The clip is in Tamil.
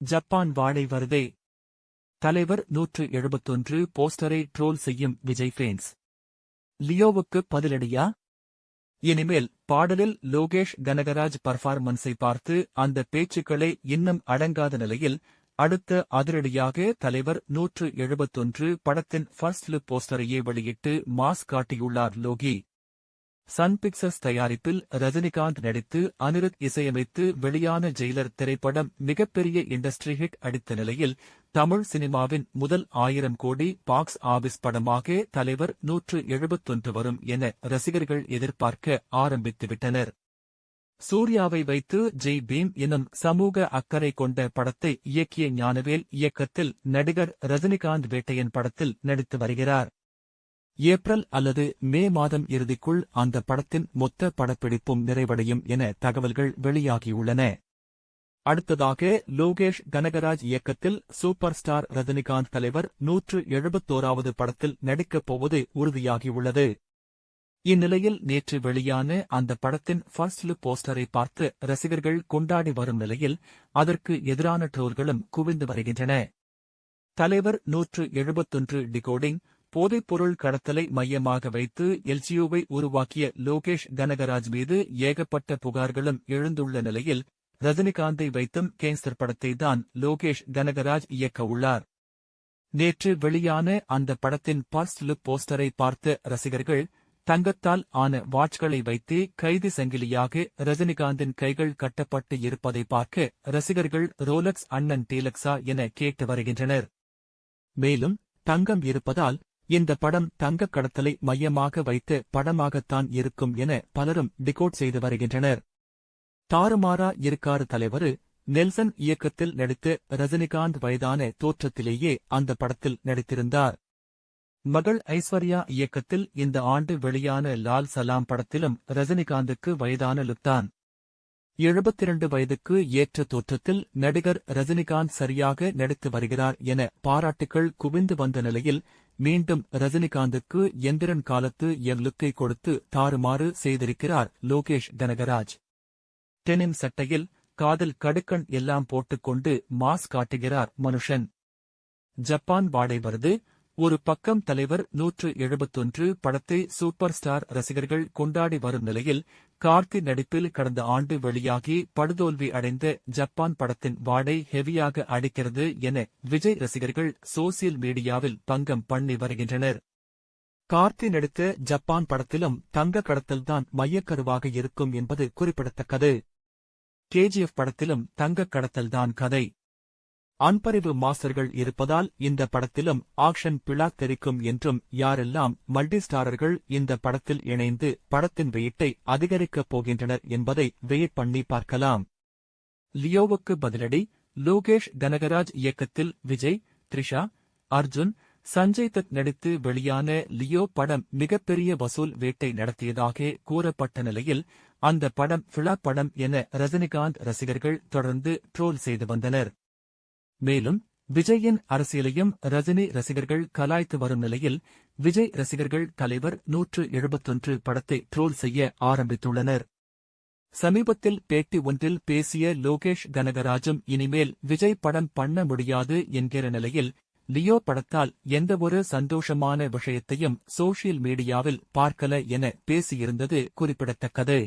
ஜப்பான் வாடை வருதே. தலைவர் நூற்று எழுபத்தொன்று போஸ்டரை ட்ரோல் செய்யும் விஜய் ஃபேன்ஸ். லியோவுக்கு பதிலடியா? இனிமேல் பாடலில் லோகேஷ் கனகராஜ் பர்ஃபார்மன்ஸை பார்த்து அந்த பேச்சுக்களை இன்னும் அடங்காத நிலையில் அடுத்த அதிரடியாக தலைவர் நூற்று எழுபத்தொன்று படத்தின் ஃபர்ஸ்ட் லுக் போஸ்டரையே வெளியிட்டு மாஸ் காட்டியுள்ளார் லோகி. சன் பிக்சர்ஸ் தயாரிப்பில் ரஜினிகாந்த் நடித்து அனிருத் இசையமைத்து வெளியான ஜெயிலர் திரைப்படம் மிகப்பெரிய இண்டஸ்ட்ரி ஹிட் அடித்த நிலையில் தமிழ் சினிமாவின் முதல் ஆயிரம் கோடி பாக்ஸ் ஆபீஸ் படமாக தலைவர் நூற்று எழுபத்தொன்று வரும் என ரசிகர்கள் எதிர்பார்க்க ஆரம்பித்துவிட்டனர். சூர்யாவை வைத்து ஜெய் பீம் எனும் சமூக அக்கறை கொண்ட படத்தை இயக்கிய ஞானவேல் இயக்கத்தில் நடிகர் ரஜினிகாந்த் வேட்டையன் படத்தில் நடித்து வருகிறார். ஏப்ரல் அல்லது மே மாதம் இறுதிக்குள் அந்த படத்தின் மொத்த படப்பிடிப்பும் நிறைவடையும் என தகவல்கள் வெளியாகியுள்ளன. அடுத்ததாக லோகேஷ் கனகராஜ் இயக்கத்தில் சூப்பர் ஸ்டார் ரஜினிகாந்த் தலைவர் நூற்று எழுபத்தோராவது படத்தில் நடிக்கப் போவது உறுதியாகியுள்ளது. இந்நிலையில் நேற்று வெளியான அந்த படத்தின் ஃபர்ஸ்ட் லுக் போஸ்டரை பார்த்து ரசிகர்கள் கொண்டாடி வரும் நிலையில் அதற்கு எதிரான ட்ரோல்களும் குவிந்து வருகின்றன. தலைவர் நூற்று எழுபத்தொன்று டிகோடிங் போதைப்பொருள் கடத்தலை மையமாக வைத்து எல்ஜியோவை உருவாக்கிய லோகேஷ் கனகராஜ் மீது ஏகப்பட்ட புகார்களும் எழுந்துள்ள நிலையில் ரஜினிகாந்தை வைத்தும் கேன்சர் படத்தை தான் லோகேஷ் கனகராஜ் இயக்கவுள்ளார் நேற்று வெளியான அந்த படத்தின் பர்ஸ்ட் லுக் போஸ்டரை பார்த்த ரசிகர்கள் தங்கத்தால் ஆன வாட்ச்களை வைத்து கைது சங்கிலியாக ரஜினிகாந்தின் கைகள் கட்டப்பட்டு இருப்பதை பார்க்க ரசிகர்கள் ரோலக்ஸ் அண்ணன் டீலக்ஸா என கேட்டு வருகின்றனர். மேலும் தங்கம் இருப்பதால் இந்த படம் தங்கக் கடத்தலை மையமாக வைத்த படமாகத்தான் இருக்கும் என பலரும் டிகோட் செய்து வருகின்றனர். தாறுமாறா இருக்காரு தலைவரு நெல்சன் இயக்கத்தில் நடித்த ரஜினிகாந்த் வயதான தோற்றத்திலேயே அந்த படத்தில் நடித்திருந்தார். மகள் ஐஸ்வர்யா இயக்கத்தில் இந்த ஆண்டு வெளியான லால் சலாம் படத்திலும் ரஜினிகாந்துக்கு வயதான லுத்தான் எழுபத்திரண்டு வயதுக்கு ஏற்ற தோற்றத்தில் நடிகர் ரஜினிகாந்த் சரியாக நடித்து வருகிறார் என பாராட்டுகள் குவிந்து வந்த நிலையில் மீண்டும் ரஜினிகாந்துக்கு எந்திரன் காலத்து என் லுக்கை கொடுத்து தாறுமாறு செய்திருக்கிறார் லோகேஷ் கனகராஜ் டெனிம் சட்டையில் காதில் கடுக்கண் எல்லாம் போட்டுக்கொண்டு மாஸ் காட்டுகிறார் மனுஷன். ஜப்பான் வாடை வருது. ஒரு பக்கம் தலைவர் நூற்று எழுபத்தொன்று படத்தை சூப்பர் ஸ்டார் ரசிகர்கள் கொண்டாடி வரும் நிலையில் கார்த்தி நடிப்பில் கடந்த ஆண்டு வெளியாகி படுதோல்வி அடைந்த ஜப்பான் படத்தின் வாடை ஹெவியாக அடிக்கிறது என விஜய் ரசிகர்கள் சோசியல் மீடியாவில் பங்கம் பண்ணி வருகின்றனர். கார்த்தி நடித்த ஜப்பான் படத்திலும் தங்க கடத்தல்தான் மையக்கருவாக இருக்கும் என்பது குறிப்பிடத்தக்கது. கேஜிஎஃப் படத்திலும் தங்கக் கடத்தல்தான் கதை. அன்பறிவு மாஸ்டர்கள் இருப்பதால் இந்த படத்திலும் ஆக்ஷன் பிழா தெரிக்கும் என்றும் யாரெல்லாம் மல்டிஸ்டாரர்கள் இந்த படத்தில் இணைந்து படத்தின் வெயிட்டை அதிகரிக்கப் போகின்றனர் என்பதை வெயிட் பண்ணி பார்க்கலாம். லியோவுக்கு பதிலடி லோகேஷ் கனகராஜ் இயக்கத்தில் விஜய் த்ரிஷா அர்ஜுன் சஞ்சய் தத் நடித்து வெளியான லியோ படம் மிகப்பெரிய வசூல் வேட்டை நடத்தியதாக கூறப்பட்ட நிலையில் அந்த படம் பிளா படம் என ரஜினிகாந்த் ரசிகர்கள் தொடர்ந்து ட்ரோல் செய்து வந்தனர். மேலும் விஜயின் அரசியலையும் ரஜினி ரசிகர்கள் கலாய்த்து வரும் நிலையில் விஜய் ரசிகர்கள் தலைவர் நூற்று எழுபத்தொன்று படத்தை ட்ரோல் செய்ய ஆரம்பித்துள்ளனர். சமீபத்தில் பேட்டி ஒன்றில் பேசிய லோகேஷ் கனகராஜும் இனிமேல் விஜய் படம் பண்ண முடியாது என்கிற நிலையில் லியோ படத்தால் எந்தவொரு சந்தோஷமான விஷயத்தையும் சோஷியல் மீடியாவில் பார்க்கல என பேசியிருந்தது குறிப்பிடத்தக்கது.